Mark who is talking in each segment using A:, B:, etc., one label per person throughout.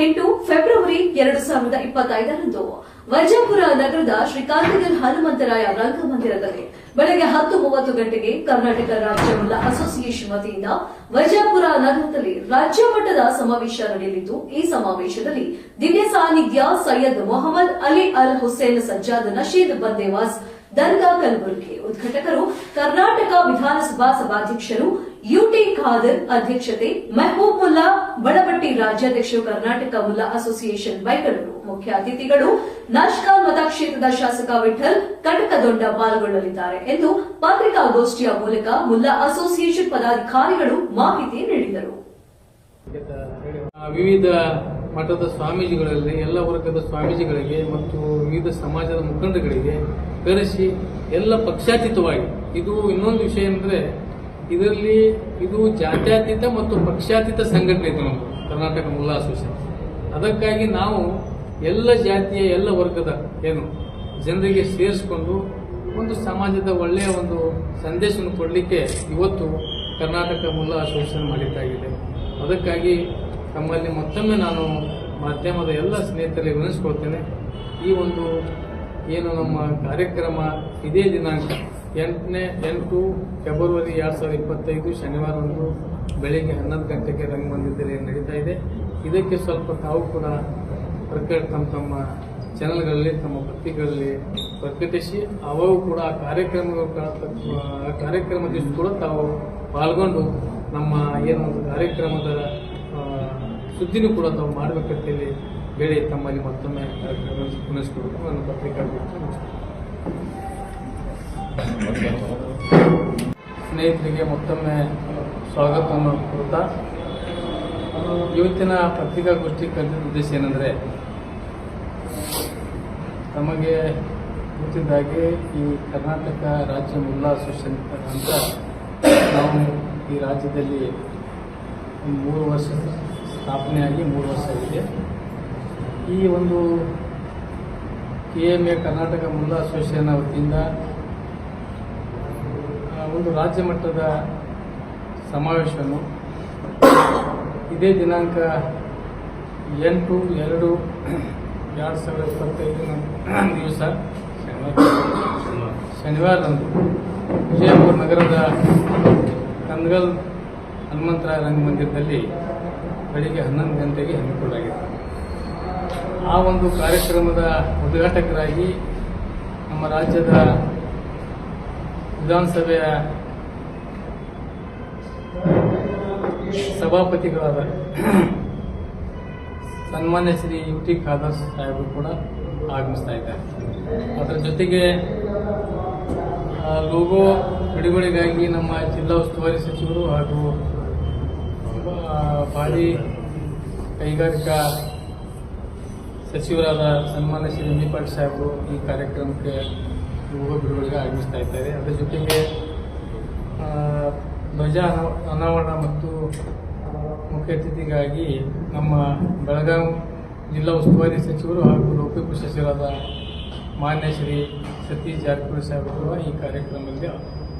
A: ಎಂಟು ಫೆಬ್ರವರಿ ಎರಡು ಸಾವಿರದ ಇಪ್ಪತ್ತೈದರಂದು ವೈಜಾಪುರ ನಗರದ ಶ್ರೀಕಾಂತಗಲ್ ಹನುಮಂತರಾಯ ರಂಗಮಂದಿರದಲ್ಲಿ ಬೆಳಗ್ಗೆ ಹತ್ತು ಮೂವತ್ತು ಗಂಟೆಗೆ ಕರ್ನಾಟಕ ರಾಜ್ಯ ಮೂಲ ಅಸೋಸಿಯೇಷನ್ ವತಿಯಿಂದ ವೈಜಾಪುರ ನಗರದಲ್ಲಿ ರಾಜ್ಯ ಮಟ್ಟದ ಸಮಾವೇಶ ನಡೆಯಲಿದ್ದು, ಈ ಸಮಾವೇಶದಲ್ಲಿ ದಿವ್ಯ ಸಾನ್ನಿಧ್ಯ ಸೈಯದ್ ಮೊಹಮ್ಮದ್ ಅಲಿ ಅಲ್ ಹುಸೇನ್ ಸಜ್ಜಾದ್ ನಶೀದ್ ಬಂದೇವಾಸ್ ದರ್ಗಾ ಕಲಬುರಗಿ. ಉದ್ಘಾಟಕರು ಕರ್ನಾಟಕ ವಿಧಾನಸಭಾ ಸಭಾಧ್ಯಕ್ಷರು ಯುಟಿ ಖಾದರ್ ಅಧ್ಯಕ್ಷತೆ, ಮೆಹಬೂಬುಲ್ಲಾ ಬಳಬಟ್ಟಿ ರಾಜ್ಯಾಧ್ಯಕ್ಷರು ಕರ್ನಾಟಕ ಮುಲ್ಲಾ ಅಸೋಸಿಯೇಷನ್ ಬೆಂಗಳೂರು ಮುಖ್ಯ ಅತಿಥಿಗಳು ನಾಶ್ಕಾಲ್ ಮತಕ್ಷೇತ್ರದ ಶಾಸಕ ವಿಠಲ್ ಕಟಕದೊಂಡ ಪಾಲ್ಗೊಳ್ಳಲಿದ್ದಾರೆ ಎಂದು ಪತ್ರಿಕಾಗೋಷ್ಠಿಯ ಮೂಲಕ ಮುಲ್ಲಾ ಅಸೋಸಿಯೇಷನ್ ಪದಾಧಿಕಾರಿಗಳು ಮಾಹಿತಿ ನೀಡಿದರು.
B: ವಿವಿಧ ಮಠದ ಸ್ವಾಮೀಜಿಗಳಲ್ಲಿ, ಎಲ್ಲ ವರ್ಗದ ಸ್ವಾಮೀಜಿಗಳಿಗೆ ಮತ್ತು ವಿವಿಧ ಸಮಾಜದ ಮುಖಂಡಗಳಿಗೆ ಕರೆಸಿ ಎಲ್ಲ ಪಕ್ಷಾತೀತವಾಗಿ. ಇದು ಇನ್ನೊಂದು ವಿಷಯ ಅಂದರೆ ಇದರಲ್ಲಿ ಇದು ಜಾತ್ಯಾತೀತ ಮತ್ತು ಪಕ್ಷಾತೀತ ಸಂಘಟನೆ ಇದು ನಮ್ಮದು ಕರ್ನಾಟಕ ಮುಲ್ಲಾ ಅಸೋಸಿಯೇಷನ್. ಅದಕ್ಕಾಗಿ ನಾವು ಎಲ್ಲ ಜಾತಿಯ, ಎಲ್ಲ ವರ್ಗದ ಏನು ಜನರಿಗೆ ಸೇರಿಸಿಕೊಂಡು ಒಂದು ಸಮಾಜದ ಒಳ್ಳೆಯ ಒಂದು ಸಂದೇಶವನ್ನು ಕೊಡಲಿಕ್ಕೆ ಇವತ್ತು ಕರ್ನಾಟಕ ಮುಲ್ಲಾ ಅಸೋಸಿಯೇಷನ್ ಮಾಡಿದ್ದಾಗಿದೆ. ಅದಕ್ಕಾಗಿ ತಮ್ಮಲ್ಲಿ ಮತ್ತೊಮ್ಮೆ ನಾನು ಮಾಧ್ಯಮದ ಎಲ್ಲ ಸ್ನೇಹಿತರಲ್ಲಿ ವಿನಿಸ್ಕೊಳ್ತೇನೆ ಈ ಒಂದು ಏನು ನಮ್ಮ ಕಾರ್ಯಕ್ರಮ ಇದೇ ದಿನಾಂಕ ಎಂಟನೇ, ಎಂಟು ಫೆಬ್ರವರಿ ಎರಡು ಸಾವಿರದ ಇಪ್ಪತ್ತೈದು ಶನಿವಾರದಂದು ಬೆಳಿಗ್ಗೆ ಹನ್ನೊಂದು ಗಂಟೆಗೆ ರಂಗಮಂದಿರದಲ್ಲಿ ನಡೀತಾ ಇದೆ. ಇದಕ್ಕೆ ಸ್ವಲ್ಪ ತಾವು ಕೂಡ ಪ್ರಕಟ ತಮ್ಮ ತಮ್ಮ ಚಾನಲ್ಗಳಲ್ಲಿ ತಮ್ಮ ಪತ್ರಿಕೆಗಳಲ್ಲಿ ಪ್ರಕಟಿಸಿ, ಅವರು ಕೂಡ ಆ ಕಾರ್ಯಕ್ರಮಗಳು ಆ ಕಾರ್ಯಕ್ರಮ ದಿವಸ ಕೂಡ ತಾವು ಪಾಲ್ಗೊಂಡು ನಮ್ಮ ಏನು ಕಾರ್ಯಕ್ರಮದ ಸುದ್ದಿನೂ ಕೂಡ ತಾವು ಮಾಡಬೇಕಂತೇಳಿ ಹೇಳಿ ತಮ್ಮಲ್ಲಿ ಮತ್ತೊಮ್ಮೆ ಪುನಸ್ಕೊಡ್ತು ನನ್ನ ಪತ್ರಿಕಾ ಸ್ನೇಹಿತರಿಗೆ ಮತ್ತೊಮ್ಮೆ ಸ್ವಾಗತವನ್ನು ಕೊಡ್ತಾ ಇವತ್ತಿನ ಪತ್ರಿಕಾಗೋಷ್ಠಿ ಕರೆದಿದ್ದ ಉದ್ದೇಶ ಏನಂದರೆ, ತಮಗೆ ಗೊತ್ತಿದ್ದಾಗೆ ಈ ಕರ್ನಾಟಕ ರಾಜ್ಯ ಮುಲ್ಲಾ ಅಸೋಸಿಯೇಷನ್ ಅಂತ ನಾವು ಈ ರಾಜ್ಯದಲ್ಲಿ ಮೂರು ವರ್ಷ ಸ್ಥಾಪನೆಯಾಗಿ ಮೂರು ವರ್ಷ ಆಗಿದೆ. ಈ ಒಂದು K M A Karnataka Mulla association ವತಿಯಿಂದ ಒಂದು ರಾಜ್ಯ ಮಟ್ಟದ ಸಮಾವೇಶವನ್ನು ಇದೇ ದಿನಾಂಕ ಎಂಟು ಎರಡು ಎರಡು ಸಾವಿರದ ಇಪ್ಪತ್ತೈದು ದಿವಸ ಶನಿವಾರದಂದು ವಿಜಯಪುರ ನಗರದ ಕಂದಗಲ್ ಹನುಮಂತರಾಯ ರಂಗಮಂದಿರದಲ್ಲಿ ಬೆಳಿಗ್ಗೆ ಹನ್ನೊಂದು ಗಂಟೆಗೆ ಹಮ್ಮಿಕೊಳ್ಳಲಾಗಿದೆ. ಆ ಒಂದು ಕಾರ್ಯಕ್ರಮದ ಉದ್ಘಾಟಕರಾಗಿ ನಮ್ಮ ರಾಜ್ಯದ ವಿಧಾನಸಭೆಯ ಸಭಾಪತಿಗಳಾದ ಸನ್ಮಾನ್ಯ ಶ್ರೀ ಯು ಟಿ ಖಾದರ್ ಸಾಹೇಬರು ಕೂಡ ಆಗಮಿಸ್ತಾ ಇದ್ದಾರೆ. ಅದರ ಜೊತೆಗೆ ಲೋಗೋ ಬಿಡುಗಡೆಗಾಗಿ ನಮ್ಮ ಜಿಲ್ಲಾ ಉಸ್ತುವಾರಿ ಸಚಿವರು ಹಾಗೂ ಭಾರಿ ಕೈಗಾರಿಕಾ ಸಚಿವರಾದ ಸನ್ಮಾನ್ಯ ಶ್ರೀ ಪಾಟೀಲ್ ಸಾಹೇಬರು ಈ ಕಾರ್ಯಕ್ರಮಕ್ಕೆ ಲೋಗೋ ಬಿಡುಗಡೆಗೆ ಆಗಮಿಸ್ತಾ ಇದ್ದಾರೆ. ಅದರ ಜೊತೆಗೆ ಧ್ವಜ ಅನ- ಅನಾವರಣ ಮತ್ತು ಮುಖ್ಯ ಅತಿಥಿಗಾಗಿ ನಮ್ಮ ಬೆಳಗಾವಿ ಜಿಲ್ಲಾ ಉಸ್ತುವಾರಿ ಸಚಿವರು ಹಾಗೂ ಲೋಕೋಪಯೋಗಿ ಸಚಿವರಾದ ಮಾನ್ಯ ಶ್ರೀ ಸತೀಶ್ ಜಾರಕಿಹೊಳಿ ಸಾಹೇಬರು ಈ ಕಾರ್ಯಕ್ರಮದಲ್ಲಿ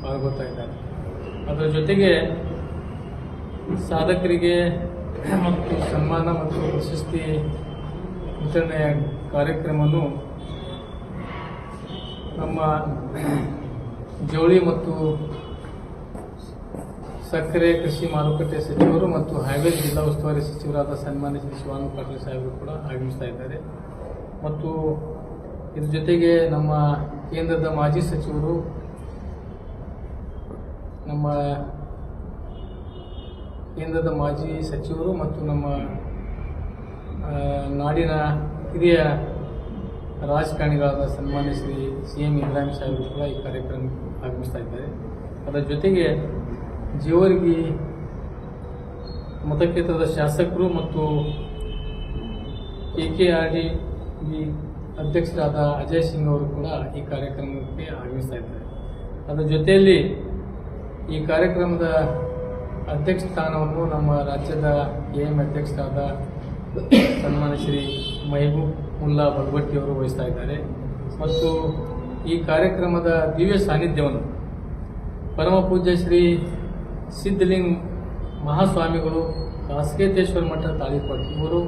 B: ಪಾಲ್ಗೊಳ್ತಾ ಇದ್ದಾರೆ. ಅದರ ಜೊತೆಗೆ ಸಾಧಕರಿಗೆ ಮತ್ತು ಸನ್ಮಾನ ಮತ್ತು ಪ್ರಶಸ್ತಿ ವಿತರಣೆಯ ಕಾರ್ಯಕ್ರಮವನ್ನು ನಮ್ಮ ಜವಳಿ ಮತ್ತು ಸಕ್ಕರೆ ಕೃಷಿ ಮಾರುಕಟ್ಟೆ ಸಚಿವರು ಮತ್ತು ಹೈವೇ ಜಿಲ್ಲಾ ಉಸ್ತುವಾರಿ ಸಚಿವರಾದ ಸನ್ಮಾನ್ಯ ಶ್ರೀ ಶಿವಾನಂದ ಪಾಟೀಲ್ ಸಾಹೇಬರು ಕೂಡ ಆಗಮಿಸ್ತಾ ಇದ್ದಾರೆ. ಮತ್ತು ಇದ್ರ ಜೊತೆಗೆ ನಮ್ಮ ಕೇಂದ್ರದ ಮಾಜಿ ಸಚಿವರು ನಮ್ಮ ಕೇಂದ್ರದ ಮಾಜಿ ಸಚಿವರು ಮತ್ತು ನಮ್ಮ ನಾಡಿನ ಹಿರಿಯ ರಾಜಕಾರಣಿಗಳಾದ ಸನ್ಮಾನ್ಯ ಶ್ರೀ ಸಿ ಎಂ ಇಬ್ರಾಹಿಂ ಸಾಹೇಬರು ಕೂಡ ಈ ಕಾರ್ಯಕ್ರಮ ಆಗಮಿಸ್ತಾ ಇದ್ದಾರೆ. ಅದರ ಜೊತೆಗೆ ಜೀವರ್ಗಿ ಮತಕ್ಷೇತ್ರದ ಶಾಸಕರು ಮತ್ತು ಕೆ ಕೆ ಆರ್ ಡಿ ಅಧ್ಯಕ್ಷರಾದ ಅಜಯ್ ಸಿಂಗ್ ಅವರು ಕೂಡ ಈ ಕಾರ್ಯಕ್ರಮಕ್ಕೆ ಆಗಮಿಸ್ತಾ ಇದ್ದಾರೆ. ಅದರ ಜೊತೆಯಲ್ಲಿ ಈ ಕಾರ್ಯಕ್ರಮದ ಅಧ್ಯಕ್ಷ ಸ್ಥಾನವನ್ನು ನಮ್ಮ ರಾಜ್ಯದ ಎ ಎಂ ಅಧ್ಯಕ್ಷರಾದ ಸನ್ಮಾನ ಶ್ರೀ ಮೈಬೂಬ್ ಮುಲ್ಲಾ ಅವರು ವಹಿಸ್ತಾ ಇದ್ದಾರೆ. ಮತ್ತು ಈ ಕಾರ್ಯಕ್ರಮದ ದಿವ್ಯ ಸಾನ್ನಿಧ್ಯವನ್ನು ಪರಮ ಪೂಜ್ಯ ಶ್ರೀ ಸಿದ್ಧಲಿಂಗ್ ಮಹಾಸ್ವಾಮಿಗಳು ಕಾಸಕೇತೇಶ್ವರ ಮಠ ತಾಳಿಪಟ್ಟು ಇವರು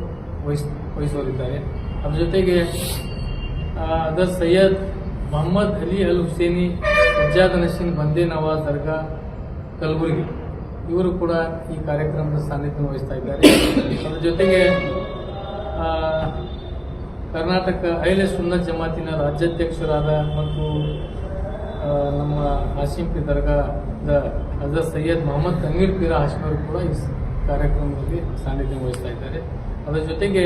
B: ವಹಿಸ್ ವಹಿಸೋರಿದ್ದಾರೆ ಅದ್ರ ಜೊತೆಗೆ ಅದರ್ ಸೈಯದ್ ಮೊಹಮ್ಮದ್ ಅಲಿ ಅಲ್ ಹುಸೇನಿ, ಸಜ್ಜಾದ್ ನಶೀನ್ ಬಂದೇ ನವಾಜ್ ದರ್ಗಾ, ಕಲಬುರಗಿ. ಇವರು ಕೂಡ ಈ ಕಾರ್ಯಕ್ರಮದ ಸಾನ್ನಿಧ್ಯ ವಹಿಸ್ತಾ ಇದ್ದಾರೆ. ಅದರ ಜೊತೆಗೆ ಕರ್ನಾಟಕ ಐಲೆ ಸುನ್ನತ್ ಜಮಾತಿನ ರಾಜ್ಯಾಧ್ಯಕ್ಷರಾದ ಮತ್ತು ನಮ್ಮ ಹಾಸಿಂಪಿ ದರ್ಗಾದ ಹಜರತ್ ಸೈಯದ್ ಮೊಹಮ್ಮದ್ ತಮೀರ್ ಪೀರ ಹಾಶಿಮರು ಕೂಡ ಈ ಕಾರ್ಯಕ್ರಮದಲ್ಲಿ ಸಾನ್ನಿಧ್ಯ ವಹಿಸ್ತಾ ಇದ್ದಾರೆ. ಅದರ ಜೊತೆಗೆ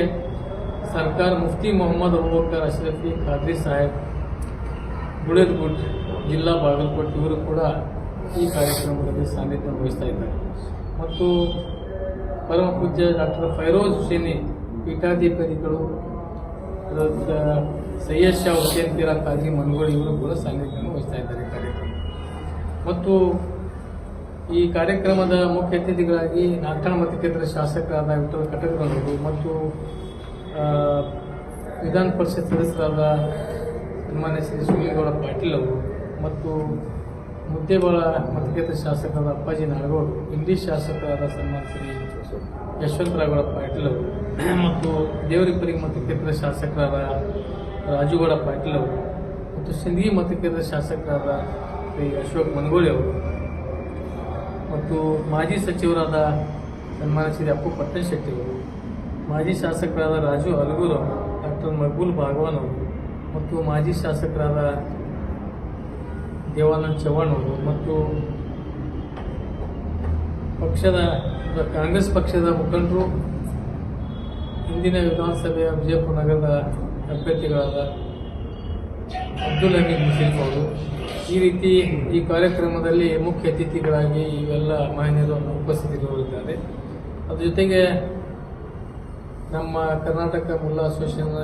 B: ಸರ್ಕಾರ ಮುಫ್ತಿ ಮೊಹಮ್ಮದ್ ಅಬೂಬಕರ್ ಅಶ್ರಫಿ ಖಾದ್ರಿ ಸಾಹೇಬ್ ಗುಳೇದ್ಗುಡ್ ಜಿಲ್ಲಾ ಬಾಗಲಕೋಟೆ ಇವರು ಕೂಡ ಈ ಕಾರ್ಯಕ್ರಮದಲ್ಲಿ ಸಾನ್ನಿಧ್ಯ ವಹಿಸ್ತಾ ಇದ್ದಾರೆ. ಮತ್ತು ಪರಮ ಪೂಜ್ಯ ಡಾಕ್ಟರ್ ಫೈರೋಜ್ ಹುಸೇನಿ ಪೀಠಾಧಿಕಾರಿಗಳು ಸೈಯದ್ ಶಾ ಹುಸೇನ್ ತೀರಾ ಕಾಜಿ ಮನ್ಗೋಳಿ ಇವರು ಕೂಡ ಸಾನ್ನಿಧ್ಯವನ್ನು ವಹಿಸ್ತಾ ಇದ್ದಾರೆ ಕಾರ್ಯಕ್ರಮ ಮತ್ತು ಈ ಕಾರ್ಯಕ್ರಮದ ಮುಖ್ಯ ಅತಿಥಿಗಳಾಗಿ ನಾರ್ಕಣ ಮತ ಕೇಂದ್ರ ಶಾಸಕರಾದ ವಿಠಲ್ ಕಟಕರವರು ಮತ್ತು ವಿಧಾನ ಪರಿಷತ್ ಸದಸ್ಯರಾದ ಸನ್ಮಾನ್ಯ ಶ್ರೀ ಸುನೀಲಗೌಡ ಪಾಟೀಲ್ ಅವರು ಮತ್ತು ಮುದ್ದೇಬಾಳ ಮತಕ್ಷೇತ್ರ ಶಾಸಕರಾದ ಅಪ್ಪಾಜಿ ನಾಡಗೌಡರು ಇಂಗ್ಲಿಷ್ ಶಾಸಕರಾದ ಸನ್ಮಾನ ಶ್ರೀ ಯಶವಂತರಾಗೌಡ ಪಾಟೀಲ್ ಅವರು ಮತ್ತು ದೇವರಿಪರಿಗೆ ಮತಕ್ಷೇತ್ರದ ಶಾಸಕರಾದ ರಾಜುಗೌಡ ಪಾಟೀಲ್ ಅವರು ಮತ್ತು ಸಿಂದಗಿ ಮತಕ್ಷೇತ್ರದ ಶಾಸಕರಾದ ಶ್ರೀ ಅಶೋಕ್ ಮನಗೋಳಿ ಅವರು. ಮತ್ತು ಮಾಜಿ ಸಚಿವರಾದ ಸನ್ಮಾನ ಶ್ರೀ ಅಪ್ಪು ಪಟ್ಟಣಶೆಟ್ಟಿ ಅವರು, ಮಾಜಿ ಶಾಸಕರಾದ ರಾಜು ಅಲಗೂರ್ ಅವರು, ಡಾಕ್ಟರ್ ಮಕ್ಬೂಲ್ ಭಾಗವಾನ್ ಅವರು, ಮತ್ತು ಮಾಜಿ ಶಾಸಕರಾದ ದೇವಾನಂದ್ ಚವ್ಹಾಣ್ ಅವರು ಮತ್ತು ಪಕ್ಷದ, ಕಾಂಗ್ರೆಸ್ ಪಕ್ಷದ ಮುಖಂಡರು ಇಂದಿನ ವಿಧಾನಸಭೆಯ ವಿಜಯಪುರ ನಗರದ ಅಭ್ಯರ್ಥಿಗಳಾದ ಅಬ್ದುಲ್ ಹಮೀದ್ ಮುಷೀಫ್ ಅವರು. ಈ ರೀತಿ ಈ ಕಾರ್ಯಕ್ರಮದಲ್ಲಿ ಮುಖ್ಯ ಅತಿಥಿಗಳಾಗಿ ಇವೆಲ್ಲ ಮಾನ್ಯರು ಉಪಸ್ಥಿತರಿದ್ದಾರೆ ಅದ್ರ ಜೊತೆಗೆ ನಮ್ಮ ಕರ್ನಾಟಕ ಮುಲ್ಲಾ ಅಸೋಸಿಯೇಷನ್ನ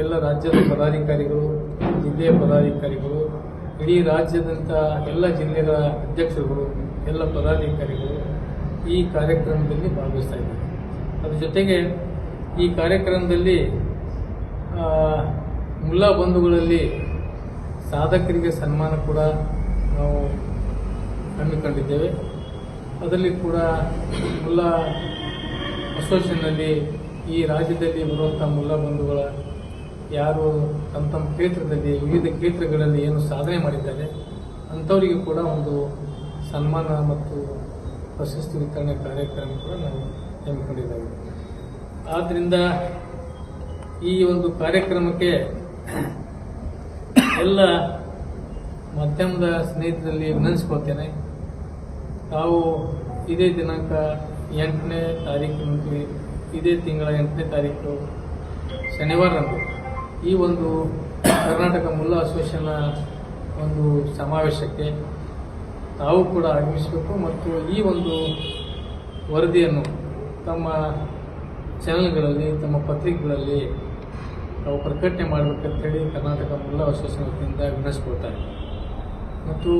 B: ಎಲ್ಲ ರಾಜ್ಯದ ಪದಾಧಿಕಾರಿಗಳು, ಜಿಲ್ಲೆಯ ಪದಾಧಿಕಾರಿಗಳು ಇಡೀ ರಾಜ್ಯದಂಥ ಎಲ್ಲ ಜಿಲ್ಲೆಗಳ ಅಧ್ಯಕ್ಷರುಗಳು, ಎಲ್ಲ ಪದಾಧಿಕಾರಿಗಳು ಈ ಕಾರ್ಯಕ್ರಮದಲ್ಲಿ ಭಾಗವಹಿಸ್ತಾ ಇದ್ದಾರೆ. ಅದ್ರ ಜೊತೆಗೆ ಈ ಕಾರ್ಯಕ್ರಮದಲ್ಲಿ ಮುಲ್ಲಾ ಬಂಧುಗಳಲ್ಲಿ ಸಾಧಕರಿಗೆ ಸನ್ಮಾನ ಕೂಡ ನಾವು ಹಮ್ಮಿಕೊಂಡಿದ್ದೇವೆ ಅದರಲ್ಲಿ ಕೂಡ ಮುಲ್ಲಾ ಅಸೋಸಿಯೇಷನ್ನಲ್ಲಿ ಈ ರಾಜ್ಯದಲ್ಲಿ ಬರುವಂಥ ಮುಲ್ಲಾ ಬಂಧುಗಳ ಯಾರು ತಮ್ಮ ತಮ್ಮ ಕ್ಷೇತ್ರದಲ್ಲಿ, ವಿವಿಧ ಕ್ಷೇತ್ರಗಳಲ್ಲಿ ಏನು ಸಾಧನೆ ಮಾಡಿದ್ದಾರೆ, ಅಂಥವರಿಗೆ ಕೂಡ ಒಂದು ಸನ್ಮಾನ ಮತ್ತು ಪ್ರಶಸ್ತಿ ವಿತರಣೆ ಕಾರ್ಯಕ್ರಮ ಕೂಡ ನಾವು ಹಮ್ಮಿಕೊಂಡಿದ್ದೇವೆ. ಆದ್ದರಿಂದ ಈ ಒಂದು ಕಾರ್ಯಕ್ರಮಕ್ಕೆ ಎಲ್ಲ ಮಾಧ್ಯಮದ ಸ್ನೇಹಿತರಲ್ಲಿ ವಿನಂತಿಸ್ಕೊಳ್ತೇನೆ. ತಾವು ಇದೇ ದಿನಾಂಕ ಎಂಟನೇ ತಾರೀಕಿನಲ್ಲಿ ಇದೇ ತಿಂಗಳ ಎಂಟನೇ ತಾರೀಕು ಶನಿವಾರದಂದು ಈ ಒಂದು ಕರ್ನಾಟಕ ಮುಲ್ಲಾ ಅಸೋಸಿಯೇಷನ್ನ ಒಂದು ಸಮಾವೇಶಕ್ಕೆ ತಾವು ಕೂಡ ಆಗಮಿಸಬೇಕು ಮತ್ತು ಈ ಒಂದು ವರದಿಯನ್ನು ತಮ್ಮ ಚಾನೆಲ್ಗಳಲ್ಲಿ ತಮ್ಮ ಪತ್ರಿಕೆಗಳಲ್ಲಿ ತಾವು ಪ್ರಕಟಣೆ ಮಾಡಬೇಕಂತೇಳಿ ಕರ್ನಾಟಕ ಮುಲ್ಲಾ ಅಸೋಸಿಯೇಷನ್ ವತಿಯಿಂದ ಮತ್ತು